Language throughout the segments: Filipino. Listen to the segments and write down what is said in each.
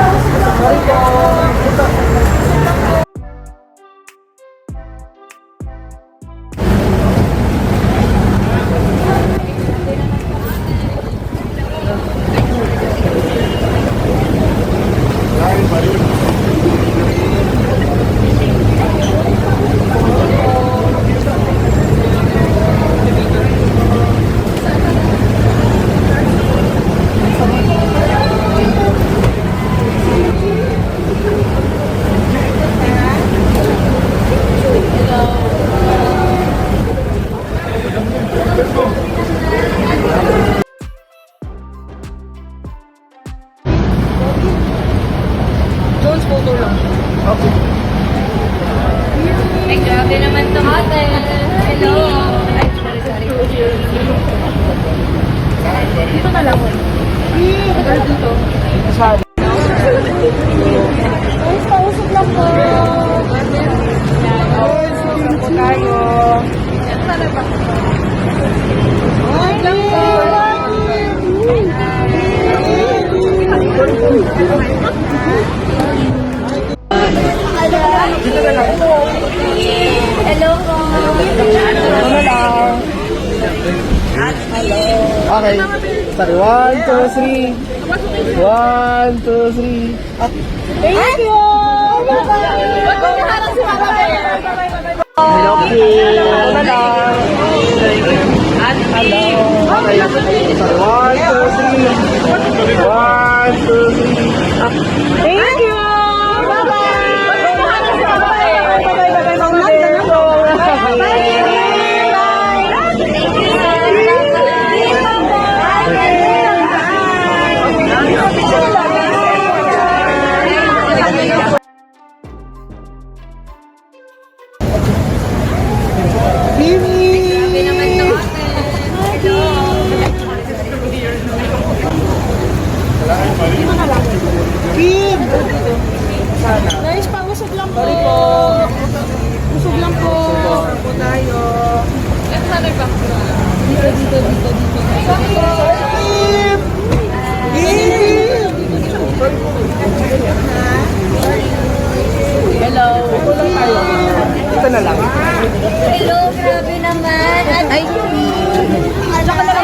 Sa Morito. Okay. Ay, naman to. Ate. Hello. Ay, sorry, sorry. Dito na lang. Eh, tagal dito. Sorry. Guys, pausap lang po. Guys, pausap tayo. Yan pala ba? Pausap lang po. Pausap lang po. Okay. Sorry. One, two, three. One, two, three. Up. Thank you! Hello, please.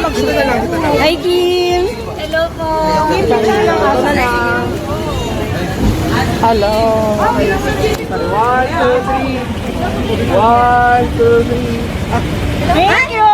Hi, Kim! Hello po! Kim, na ah, lang. Hello! One, two, three! One, two, three! Thank you!